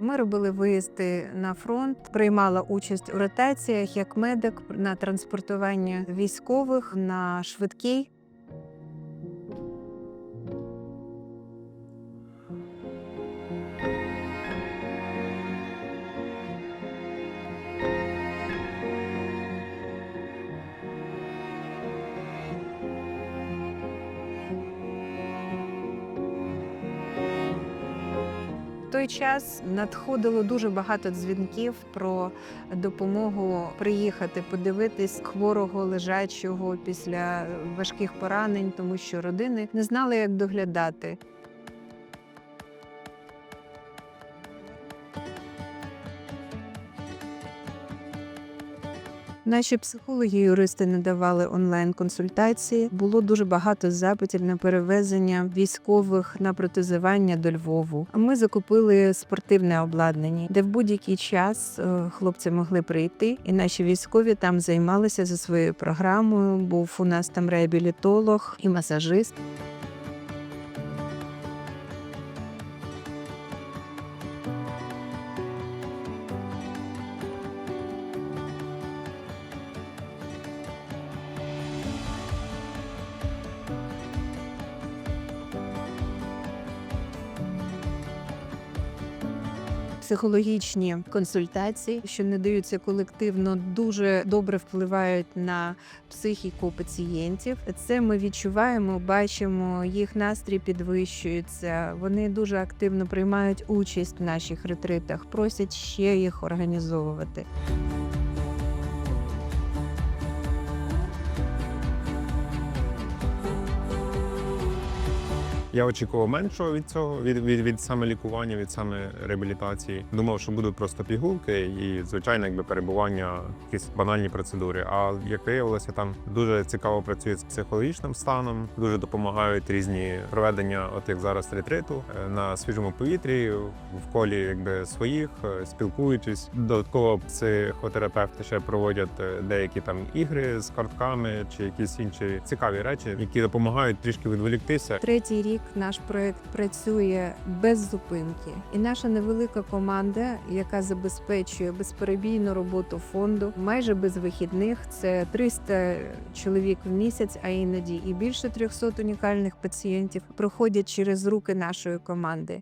Ми робили виїзди на фронт, приймала участь у ротаціях як медик на транспортування військових на швидкій. Той час надходило дуже багато дзвінків про допомогу приїхати подивитись хворого лежачого після важких поранень, тому що родини не знали, як доглядати. Наші психологи і юристи надавали онлайн-консультації. Було дуже багато запитів на перевезення військових на протезування до Львову. А Ми закупили спортивне обладнання, де в будь-який час е, хлопці могли прийти, і наші військові там займалися за своєю програмою. Був у нас там реабілітолог і масажист. Психологічні консультації, що надаються колективно, дуже добре впливають на психіку пацієнтів. Це ми відчуваємо, бачимо, їх настрій підвищується. Вони дуже активно приймають участь в наших ретритах, просять ще їх організовувати. Я очікував меншого від цього, від, від, від саме лікування, від саме реабілітації. Думав, що будуть просто пігулки і, звичайно, якби перебування, якісь банальні процедури. А як виявилося, там дуже цікаво працює з психологічним станом, дуже допомагають різні проведення, от як зараз ретриту е, на свіжому повітрі, в колі якби своїх, е, спілкуючись. Додатково психотерапевти ще проводять е, деякі там ігри з картками чи якісь інші цікаві речі, які допомагають трішки відволіктися Третій рік наш проект працює без зупинки, і наша невелика команда, яка забезпечує безперебійну роботу фонду, майже без вихідних. Це 300 чоловік в місяць, а іноді і більше 300 унікальних пацієнтів проходять через руки нашої команди.